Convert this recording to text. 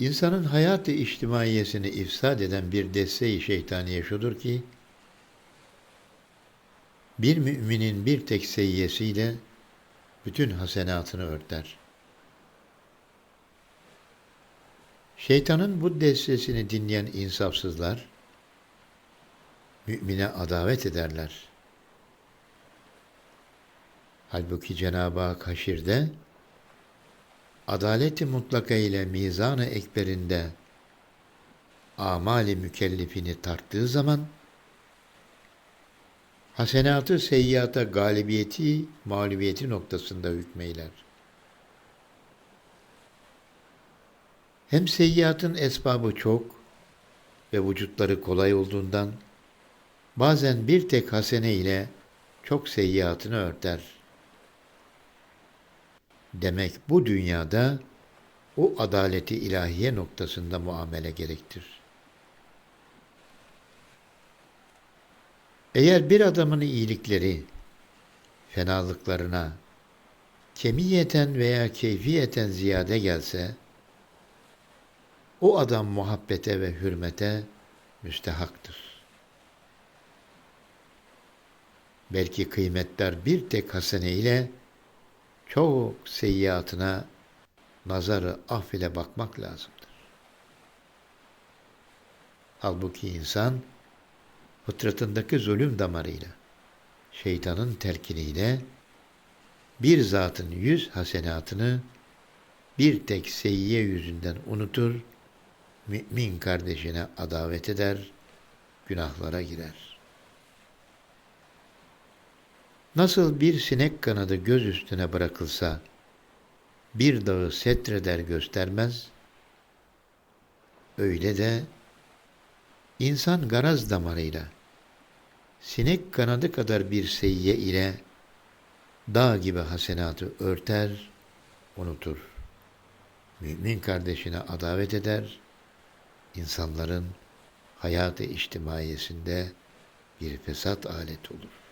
İnsanın hayat-ı içtimaiyesini ifsad eden bir deste-i şeytaniye şudur ki, bir müminin bir tek seyyesiyle bütün hasenatını örter. Şeytanın bu destesini dinleyen insafsızlar, mümine adavet ederler. Halbuki Cenab-ı Hak haşirde, adaleti mutlaka ile mizan-ı ekberinde amali mükellefini tarttığı zaman hasenatı seyyata galibiyeti, mağlubiyeti noktasında hükmeyler. Hem seyyiatın esbabı çok ve vücutları kolay olduğundan bazen bir tek hasene ile çok seyyiatını örter. Demek bu dünyada o adaleti ilahiye noktasında muamele gerektir. Eğer bir adamın iyilikleri fenalıklarına kemiyeten veya keyfiyeten ziyade gelse, o adam muhabbete ve hürmete müstehaktır. Belki kıymetler bir tek hasene ile çok seyyiatına nazarı af ile bakmak lazımdır. Halbuki insan fıtratındaki zulüm damarıyla, şeytanın terkiniyle bir zatın yüz hasenatını bir tek seyyiye yüzünden unutur, mümin kardeşine adavet eder, günahlara girer. Nasıl bir sinek kanadı göz üstüne bırakılsa, bir dağı setreder göstermez, öyle de insan garaz damarıyla, sinek kanadı kadar bir seyye ile dağ gibi hasenatı örter, unutur. Mümin kardeşine adavet eder, insanların hayat-ı içtimaiyesinde bir fesat alet olur.